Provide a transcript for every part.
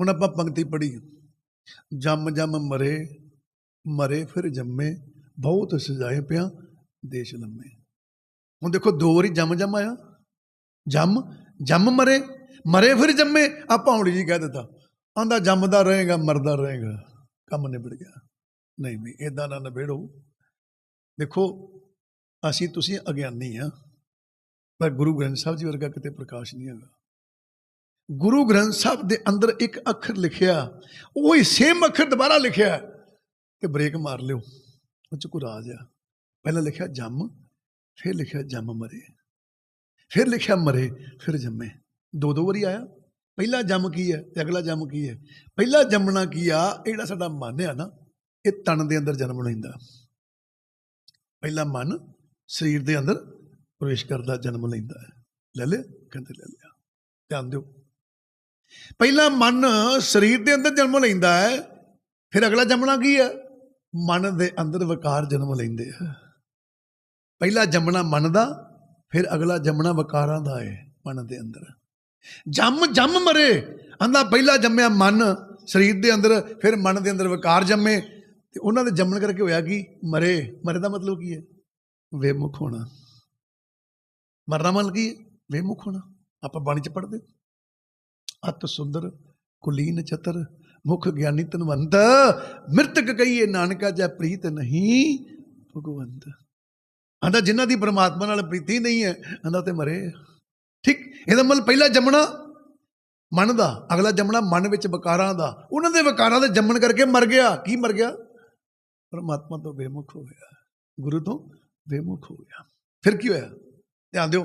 ਹੁਣ ਆਪਾਂ ਪੰਕਤੀ ਪੜ੍ਹੀ। ਜੰਮ ਜੰਮ ਮਰੇ ਮਰੇ ਫਿਰ ਜੰਮੇ, ਬਹੁਤ ਸਜਾਏ ਪਿਆ, ਦੇਸ਼ ਲੰਮੇ। ਹੁਣ ਦੇਖੋ ਦੋ ਵਾਰੀ ਜੰਮ ਜੰਮ ਆਇਆ। ਜੰਮ ਜੰਮ ਮਰੇ ਮਰੇ ਫਿਰ ਜੰਮੇ ਆਪਾਂ ਪੌੜੀ ਜੀ ਕਹਿ ਦਿੱਤਾ। ਆਂਦਾ ਜੰਮਦਾ ਰਹੇਗਾ, ਮਰਦਾ ਰਹੇਗਾ, ਕੰਮ ਨਿਬੜ ਗਿਆ। ਨਹੀਂ ਵੀ ਇਦਾਂ ਨਾ ਨਿਬੇੜੋ। ਦੇਖੋ, ਅਸੀਂ, ਤੁਸੀਂ ਅਗਿਆਨੀ ਆ, ਪਰ ਗੁਰੂ ਗ੍ਰੰਥ ਸਾਹਿਬ ਜੀ ਵਰਗਾ ਕਿਤੇ ਪ੍ਰਕਾਸ਼ ਨਹੀਂ ਹੈਗਾ। ਗੁਰੂ ਗ੍ਰੰਥ ਸਾਹਿਬ ਦੇ ਅੰਦਰ ਇੱਕ ਅੱਖਰ ਲਿਖਿਆ, ਉਹ ਹੀ ਸੇਮ ਅੱਖਰ ਦੁਬਾਰਾ ਲਿਖਿਆ ਤੇ ਬ੍ਰੇਕ ਮਾਰ ਲਿਓ। ਉਹ ਚ ਕੋਈ ਰਾਜ ਆ। ਪਹਿਲਾਂ ਲਿਖਿਆ ਜੰਮ, ਫਿਰ ਲਿਖਿਆ ਜੰਮ ਮਰੇ। ਫਿਰ ਲਿਖਿਆ ਮਰੇ, ਫਿਰ ਜੰਮੇ। ਦੋ ਦੋ ਵਾਰੀ ਆਇਆ। ਪਹਿਲਾ ਜੰਮ ਕੀ ਹੈ ਤੇ ਅਗਲਾ ਜੰਮ ਕੀ ਹੈ? ਪਹਿਲਾ ਜੰਮਣਾ ਕੀ ਆ? ਇਹ ਜਿਹੜਾ ਸਾਡਾ ਮਨ ਆ ਨਾ, ਇਹ ਤਨ ਦੇ ਅੰਦਰ ਜਨਮ ਲੈਂਦਾ। ਪਹਿਲਾ ਮਨ ਸਰੀਰ ਦੇ ਅੰਦਰ ਪ੍ਰਵੇਸ਼ ਕਰਦਾ, ਜਨਮ ਲੈਂਦਾ ਹੈ। ਲੈ ਲੈ, ਕਹਿੰਦੇ ਲੈ ਲਿਆ। ਧਿਆਨ ਦਿਓ। ਪਹਿਲਾਂ ਮਨ ਸਰੀਰ ਦੇ ਅੰਦਰ ਜਨਮ ਲੈਂਦਾ ਹੈ, ਫਿਰ ਅਗਲਾ ਜੰਮਣਾ ਕੀ ਹੈ? ਮਨ ਦੇ ਅੰਦਰ ਵਿਕਾਰ ਜਨਮ ਲੈਂਦੇ ਆ। ਪਹਿਲਾ ਜੰਮਣਾ ਮਨ ਦਾ, ਫਿਰ ਅਗਲਾ ਜੰਮਣਾ ਵਿਕਾਰਾਂ ਦਾ ਹੈ ਮਨ ਦੇ ਅੰਦਰ। ਜੰਮ ਜੰਮ ਮਰੇ, ਆਂਦਾ ਪਹਿਲਾ ਜੰਮਿਆ ਮਨ ਸਰੀਰ ਦੇ ਅੰਦਰ, ਫਿਰ ਮਨ ਦੇ ਅੰਦਰ ਵਿਕਾਰ ਜੰਮੇ, ਤੇ ਉਹਨਾਂ ਦੇ ਜੰਮਣ ਕਰਕੇ ਹੋਇਆ ਕੀ? ਮਰੇ। ਮਰੇ ਦਾ ਮਤਲਬ ਕੀ ਹੈ? ਵੇਮੁਖ ਹੋਣਾ। ਮਰਨਾ ਮਤਲਬ ਕੀ ਹੈ? ਵੇਮੁਖ ਹੋਣਾ। ਆਪਾਂ ਬਾਣੀ ਚ ਪੜ੍ਹਦੇ ਅਤ ਸੁੰਦਰ, ਕੁਲੀਨ ਚਤਰ ਮੁਖ ਗਿਆਨੀ ਤਨਵੰਤ ਮਿਰਤਕ ਕਹੀਏ, ਨਾਨਕਾ ਜੈ ਪ੍ਰੀਤ ਨਹੀਂ, ਭਗਵੰਤ। ਆਂਦਾ ਜਿਨ੍ਹਾਂ ਦੀ ਪ੍ਰਮਾਤਮਾ ਨਾਲ ਪ੍ਰੀਤੀ ਨਹੀਂ ਹੈ ਆਂਦਾ ਤੇ ਮਰੇ ਠੀਕ, ਇਹਦਾ ਮਤਲਬ ਪਹਿਲਾ ਜੰਮਣਾ ਮਨ ਦਾ, ਅਗਲਾ ਜੰਮਣਾ ਮਨ ਵਿੱਚ ਵਿਕਾਰਾਂ ਦਾ। ਉਹਨਾਂ ਦੇ ਵਿਕਾਰਾਂ ਦੇ ਜੰਮਣ ਕਰਕੇ ਮਰ ਗਿਆ। ਕੀ ਮਰ ਗਿਆ? ਪਰਮਾਤਮਾ ਤੋਂ ਬੇਮੁਖ ਹੋ ਗਿਆ। ਗੁਰੂ ਤੋਂ ਬੇਮੁਖ ਹੋ ਗਿਆ। ਫਿਰ ਕੀ ਹੋਇਆ? ਧਿਆਨ ਦਿਓ।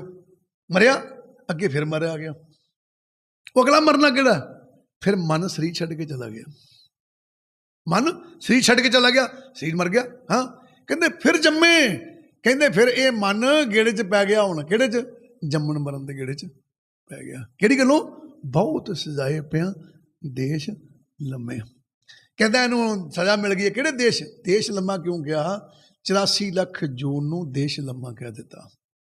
ਮਰਿਆ? ਅੱਗੇ ਫਿਰ ਮਰਿਆ ਆ ਗਿਆ। ਉਹ ਅਗਲਾ ਮਰਨਾ ਕਿਹੜਾ? ਫਿਰ ਮਨ ਸਰੀਰ ਛੱਡ ਕੇ ਚਲਾ ਗਿਆ। ਮਨ ਸਰੀਰ ਛੱਡ ਕੇ ਚਲਾ ਗਿਆ, ਸਰੀਰ ਮਰ ਗਿਆ, ਹਾਂ। ਕਹਿੰਦੇ ਫਿਰ ਜੰਮੇ। ਕਹਿੰਦੇ ਫਿਰ ਇਹ ਮਨ ਗੇੜੇ 'ਚ ਪੈ ਗਿਆ ਹੁਣ, ਕਿਹੜੇ 'ਚ? ਜੰਮਣ ਮਰਨ ਦੇ ਗੇੜੇ 'ਚ ਪੈ ਗਿਆ। ਕਿਹੜੀ ਗੱਲੋਂ? ਬਹੁਤ ਸਜ਼ਾਏ ਪਿਆ ਦੇਸ਼ ਲੰਮੇ। ਕਹਿੰਦਾ ਇਹਨੂੰ ਸਜ਼ਾ ਮਿਲ ਗਈ ਹੈ। ਕਿਹੜੇ ਦੇਸ਼? ਦੇਸ਼ ਲੰਮਾ ਕਿਉਂ ਗਿਆ? 84 ਲੱਖ ਜੂਨ ਨੂੰ ਦੇਸ਼ ਲੰਮਾ ਕਹਿ ਦਿੱਤਾ।